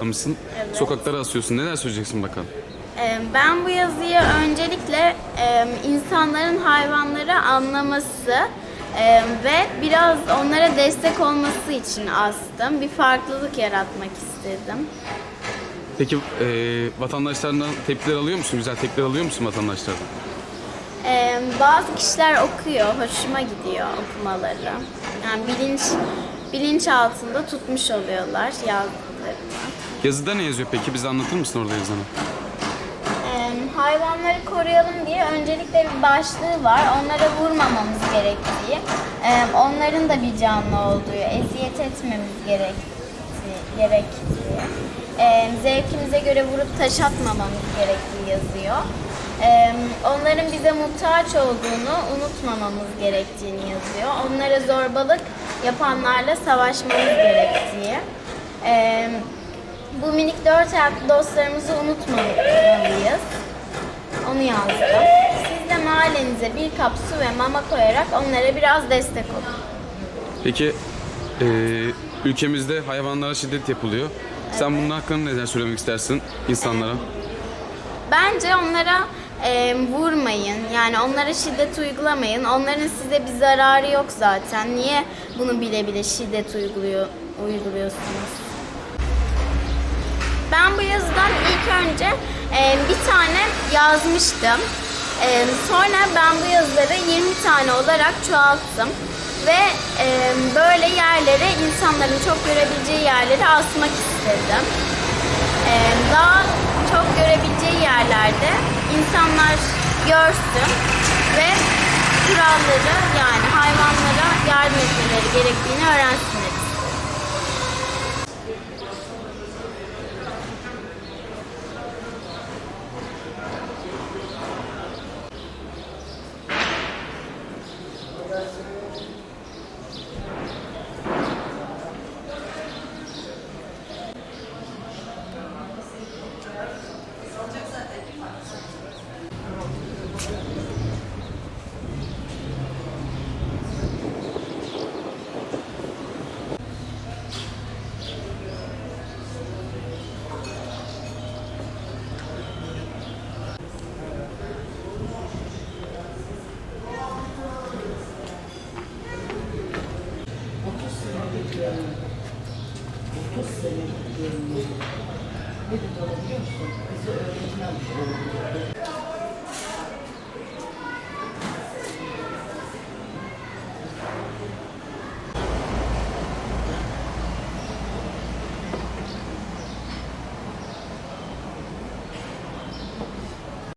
toplamışsın. Evet. Sokaklara asıyorsun. Neler söyleyeceksin bakalım? Ee, Ben bu yazıyı öncelikle e, insanların hayvanları anlaması e, ve biraz onlara destek olması için astım. Bir farklılık yaratmak istedim. Peki e, vatandaşlarından tepkiler alıyor musun? Güzel tepkiler alıyor musun vatandaşlardan? Ee, Bazı kişiler okuyor, hoşuma gidiyor okumaları. Yani bilinç bilinç altında tutmuş oluyorlar yazdıklarını. Yazıda ne yazıyor peki? Bize anlatır mısın orada yazanı? Ee, hayvanları koruyalım diye öncelikle bir başlığı var. Onlara vurmamamız gerektiği, onların da bir canlı olduğu, eziyet etmemiz gerektiği, gerektiği e, zevkimize göre vurup taş atmamamız gerektiği yazıyor. E, onların bize muhtaç olduğunu unutmamamız gerektiğini yazıyor. Onlara zorbalık yapanlarla savaşmamız gerektiği. E, bu minik dört ayaklı dostlarımızı unutmamalıyız. Onu yazdım. Siz de mahallenize bir kap su ve mama koyarak onlara biraz destek olun. Peki e, ülkemizde hayvanlara şiddet yapılıyor. Sen bunun hakkında neler söylemek istersin insanlara? Bence onlara e, vurmayın. Yani onlara şiddet uygulamayın. Onların size bir zararı yok zaten. Niye bunu bile bile şiddet uyguluyor, uyguluyorsunuz? Ben bu yazıdan ilk önce e, bir tane yazmıştım. E, sonra ben bu yazıları 20 tane olarak çoğalttım. Ve e, böyle yerlere, insanların çok görebileceği yerlere asmak istedim. E, daha çok görebileceği yerlerde insanlar görsün ve kuralları yani hayvanlara yardım etmeleri gerektiğini öğrensinler istedim. Ne dedi o biliyor musun? Bizi öğretmen oldu.